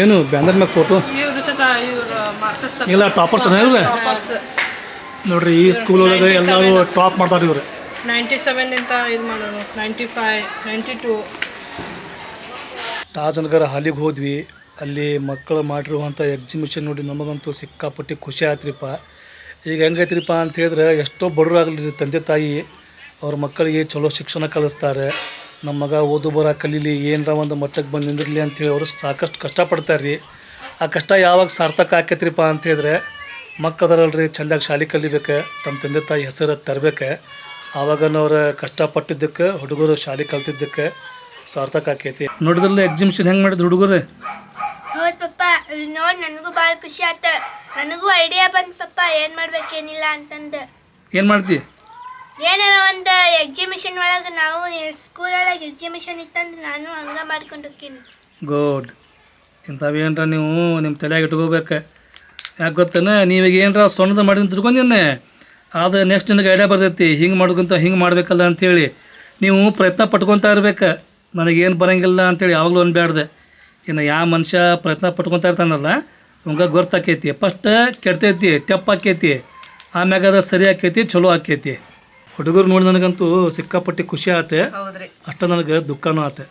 ಏನು ಬ್ಯಾನರ್ ಮ್ಯಾಗ ಫೋಟೋ ಎಲ್ಲ ಟಾಪರ್ಸ್ ಇವ್ರೆ? ನೋಡ್ರಿ ಈ ಸ್ಕೂಲ್ ಒಳಗೆ ಎಲ್ಲರೂ ಟಾಪ್ ಮಾಡ್ತಾರೆ ಇವ್ರು. ನೈಂಟಿ ಸೆವೆನ್ ಅಂತ ಇದು ಮಾಡೋಣ ninety five ninety two Tajnagar ಹಾಲಿಗೆ ಹೋದ್ವಿ. ಅಲ್ಲಿ ಮಕ್ಕಳು ಮಾಡಿರುವಂಥ ಎಕ್ಸಿಬಿಷನ್ ನೋಡಿ ನಮಗಂತೂ ಸಿಕ್ಕಾಪಟ್ಟಿ ಖುಷಿ ಆಯ್ತ್ರಿಪ್ಪ. ಈಗ ಹೆಂಗೈತ್ರಿಪ್ಪ ಅಂತ ಹೇಳಿದ್ರೆ ಎಷ್ಟೋ ಬಡವರಾಗಲಿ ತಂದೆ ತಾಯಿ ಅವ್ರ ಮಕ್ಕಳಿಗೆ ಚಲೋ ಶಿಕ್ಷಣ ಕಲಿಸ್ತಾರೆ. ನಮ್ಮ ಮಗ ಓದು ಬರ ಕಲೀಲಿ ಏನರ ಒಂದು ಮಟ್ಟಕ್ಕೆ ಬಂದು ನಿಂದಿರಲಿ ಅಂತೇಳಿ ಅವರು ಸಾಕಷ್ಟು ಕಷ್ಟಪಡ್ತಾರೆ ರೀ ಆ ಕಷ್ಟ ಯಾವಾಗ ಸಾರ್ಥಕ ಆಕೈತ್ರಿಪ್ಪ ಅಂತ ಹೇಳಿದ್ರೆ ಮಕ್ಳು ಅದಾರಲ್ರಿ ಚೆಂದಾಗಿ ಶಾಲೆ ಕಲಿಬೇಕು ತಮ್ಮ ತಂದೆ ತಾಯಿ ಹೆಸರು ತರಬೇಕು. ಆವಾಗನವ್ರ ಕಷ್ಟಪಟ್ಟಿದ್ದಕ್ಕೆ ಹುಡುಗರು ಶಾಲೆ ಕಲ್ತಿದ್ದಕ್ಕೆ ಸಾರ್ಥಕ ಆಕೈತಿ. ನೋಡಿದ್ರಲ್ಲ ಎಕ್ಸಿಬಿಷನ್ ಹೆಂಗೆ ಮಾಡಿದ್ರು ಹುಡುಗರು? ಹೌದು ಪಪ್ಪ ನೋಡಿ ನನಗೂ ಭಾಳ ಖುಷಿ ಆಯ್ತು ನನಗೂ ಐಡಿಯಾ ಬಂತು ಪಪ್ಪ ಏನು ಮಾಡ್ಬೇಕೇನಿಲ್ಲ ಅಂತಂದು. ಏನು ಮಾಡ್ತಿ? ಏನಾರ ಒಂದು ಎಕ್ಸಿಬಿಷನ್ ಒಳಗೆ ನಾವು ಸ್ಕೂಲ್ ಎಕ್ಸಿಬಿಷನ್ ಇತ್ತಂದ್ರೆ ನಾನು ಹಂಗೆ ಮಾಡ್ಕೊಂಡು ಹೋಗ್ತೀನಿ. ಗುಡ್ ಇಂಥವೇನ್ರ ನೀವು ನಿಮ್ಮ ತಲೆಯಾಗ ಇಟ್ಕೋಬೇಕು. ಯಾಕೆ ಗೊತ್ತೇನ? ನೀವೀಗ ಏನರ ಸಣ್ಣದ ಮಾಡಿದ ತಿಳ್ಕೊಂಡಿನ್ನೆ ಅದು ನೆಕ್ಸ್ಟ್ ನಿನಗೆ ಐಡಿಯಾ ಬರ್ತೈತಿ. ಹಿಂಗೆ ಮಾಡ್ಕೊಂತ ಹಿಂಗೆ ಮಾಡಬೇಕಲ್ಲ ಅಂಥೇಳಿ ನೀವು ಪ್ರಯತ್ನ ಪಟ್ಕೊತಾ ಇರ್ಬೇಕು. ನನಗೇನು ಬರೋಂಗಿಲ್ಲ ಅಂತೇಳಿ ಯಾವಾಗಲೂ ಅನ್ಬೇಡ್ದೆ ಇನ್ನು ಯಾವ ಮನುಷ್ಯ ಪ್ರಯತ್ನ ಪಟ್ಕೊತಾ ಇರ್ತಾನಲ್ಲ ಹಂಗೆ ಗೊತ್ತಾಕೈತಿ ಫಸ್ಟ್ ಕೆಡ್ತೈತಿ, ತೆಪ್ಪಾಕೈತಿ. ಆಮ್ಯಾಗ ಅದು ಸರಿ ಆಕೈತಿ, ಚಲೋ ಆಕೈತಿ. ಹುಡುಗರು ನೋಡಿ ನನಗಂತೂ ಸಿಕ್ಕಾಪಟ್ಟೆ ಖುಷಿ ಆತೆ. ಹೌದ್ರಿ. ಅಷ್ಟ ನನಗೆ ದುಃಖನೂ ಆತೆ.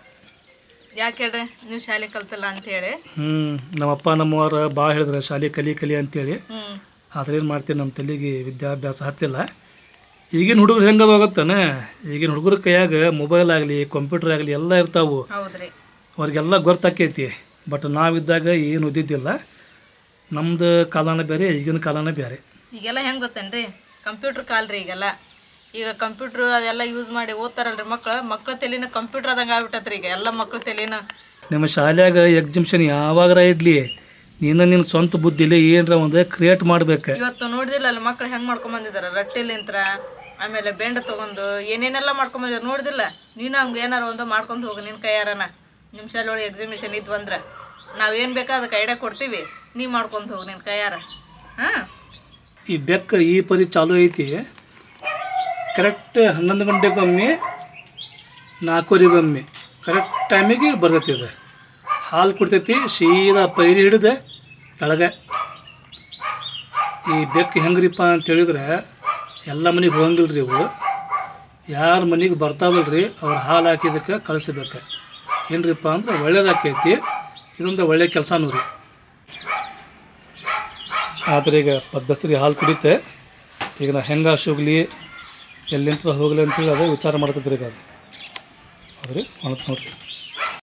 ಯಾಕೆ ಹೇಳ್ರಿ? ನೀವು ಶಾಲೆ ಕಲ್ತಲ್ಲ ಅಂತ ಹೇಳಿ ಹ್ಮ್ ನಮ್ಮಪ್ಪ ನಮ್ಮವರ ಭಾಳ ಹೇಳಿದ್ರೆ ಶಾಲೆ ಕಲಿ ಕಲಿ ಅಂತೇಳಿ. ಆದ್ರೆ ಏನು ಮಾಡ್ತೀನಿ ನಮ್ಮ ತಲೆಗೆ ವಿದ್ಯಾಭ್ಯಾಸ ಹತ್ತಿಲ್ಲ. ಈಗಿನ ಹುಡುಗರು ಹೆಂಗೆ ಹೋಗುತ್ತಾನೆ? ಈಗಿನ ಹುಡುಗರ ಕೈಯಾಗ ಮೊಬೈಲ್ ಆಗಲಿ ಕಂಪ್ಯೂಟರ್ ಆಗಲಿ ಎಲ್ಲ ಇರ್ತಾವು. ಹೌದ್ರಿ. ಅವ್ರಿಗೆಲ್ಲ ಗೊತ್ತಾಕೈತಿ. ಬಟ್ ನಾವಿದ್ದಾಗ ಏನು ಓದಿದ್ದಿಲ್ಲ. ನಮ್ದು ಕಾಲನ ಬೇರೆ ಈಗಿನ ಕಾಲನ ಬೇರೆ ಈಗೆಲ್ಲ ಹೆಂಗ್ ಗೊತ್ತೇನ್ರಿ? ಕಂಪ್ಯೂಟರ್ ಕಾಲ್ರಿ ಈಗೆಲ್ಲ. ಈಗ ಕಂಪ್ಯೂಟ್ರ್ ಅದೆಲ್ಲ ಯೂಸ್ ಮಾಡಿ ಓದ್ತಾರಲ್ರಿ ಮಕ್ಳು? ಮಕ್ಳ ತಲೆನ ಕಂಪ್ಯೂಟರ್ ಆದಂಗೆ ಆಗ್ಬಿಟ್ಟತ್ರಿ ಈಗ ಎಲ್ಲ ಮಕ್ಳ ತಲೆನ. ನಿಮ್ಮ ಶಾಲ್ಯಾಗ ಎಕ್ಸಿಬಿಷನ್ ಯಾವಾಗಾರ ಇಡ್ಲಿ ನೀನು ನಿನ್ನ ಸ್ವಂತ ಬುದ್ಧಿಲಿ ಏನರ ಒಂದು ಕ್ರಿಯೇಟ್ ಮಾಡ್ಬೇಕು. ಇವತ್ತು ನೋಡಿದಿಲ್ಲ ಅಲ್ಲಿ ಮಕ್ಳು ಹೆಂಗೆ ಮಾಡ್ಕೊಂಬಂದಿದ್ದಾರೆ ರಟ್ಟಿಲಿಂತ್ರ ಆಮೇಲೆ ಬೆಂಡ ತೊಗೊಂಡು ಏನೇನೆಲ್ಲ ಮಾಡ್ಕೊಂಬಂದಿದ್ದಾರೆ ನೋಡಿದಿಲ್ಲ? ನೀನು ಹಂಗೆ ಏನಾರ ಒಂದು ಮಾಡ್ಕೊಂಡು ಹೋಗು ನಿನ್ನ ಕೈಯಾರನ. ನಿಮ್ಮ ಶಾಲೆ ಒಳಗೆ ಎಕ್ಸಿಬಿಷನ್ ಇದ್ವು ಅಂದ್ರೆ ನಾವೇನು ಬೇಕೋ ಅದಕ್ಕೆ ಐಡಿಯಾ ಕೊಡ್ತೀವಿ. ನೀ ಮಾಡ್ಕೊಂಡು ಹೋಗು ನಿನ್ನ ಕೈಯಾರ. ಹಾಂ? ಈ ಬೆಕ್ಕ ಈ ಪರಿ ಚಾಲು ಐತಿ. ಕರೆಕ್ಟ್ ಹನ್ನೊಂದು ಗಂಟೆಗೊಮ್ಮೆ, ನಾಲ್ಕೂವರೆಗೊಮ್ಮೆ. ಕರೆಕ್ಟ್ ಟೈಮಿಗೆ ಬರ್ತೈತಿ ಇದು ಹಾಲು ಕೊಡ್ತೈತಿ ಸೀದಾ ಪೈರಿ ಹಿಡಿದು ತಳಗೆ. ಈ ಬೆಕ್ಕು ಹೆಂಗ್ರಿಪ್ಪ ಅಂತ ಹೇಳಿದ್ರೆ, ಎಲ್ಲ ಮನೆಗೆ ಹೋಗಂಗಿಲ್ಲ ರೀ ಇವು ಯಾರ ಮನೆಗೆ ರೀ ಅವ್ರು ಹಾಲು ಹಾಕಿದ್ದಕ್ಕೆ ಕಳಿಸ್ಬೇಕು. ಏನ್ರಿಪ್ಪ ಅಂದ್ರೆ ಒಳ್ಳೇದಾಕೈತಿ ಇದೊಂದು ಒಳ್ಳೆ ಕೆಲಸನೂ ರೀ. ಆದರೆ ಈಗ ಪದ್ದಸರಿ ಹಾಲು ಕುಡಿತೆ, ಈಗ ನಾ ಹೆಂಗೆ ಹೋಗ್ಲಿ ಎಲ್ಲಿಂತ್ರ ಹೋಗಲಿ ಅಂತೇಳಿ ಅದೇ ವಿಚಾರ ಮಾಡ್ತಿದ್ರಿ ಈಗ. ಅದು ಅದ್ರಿ ಮಾಡ್ತು ನೋಡ್ರಿ.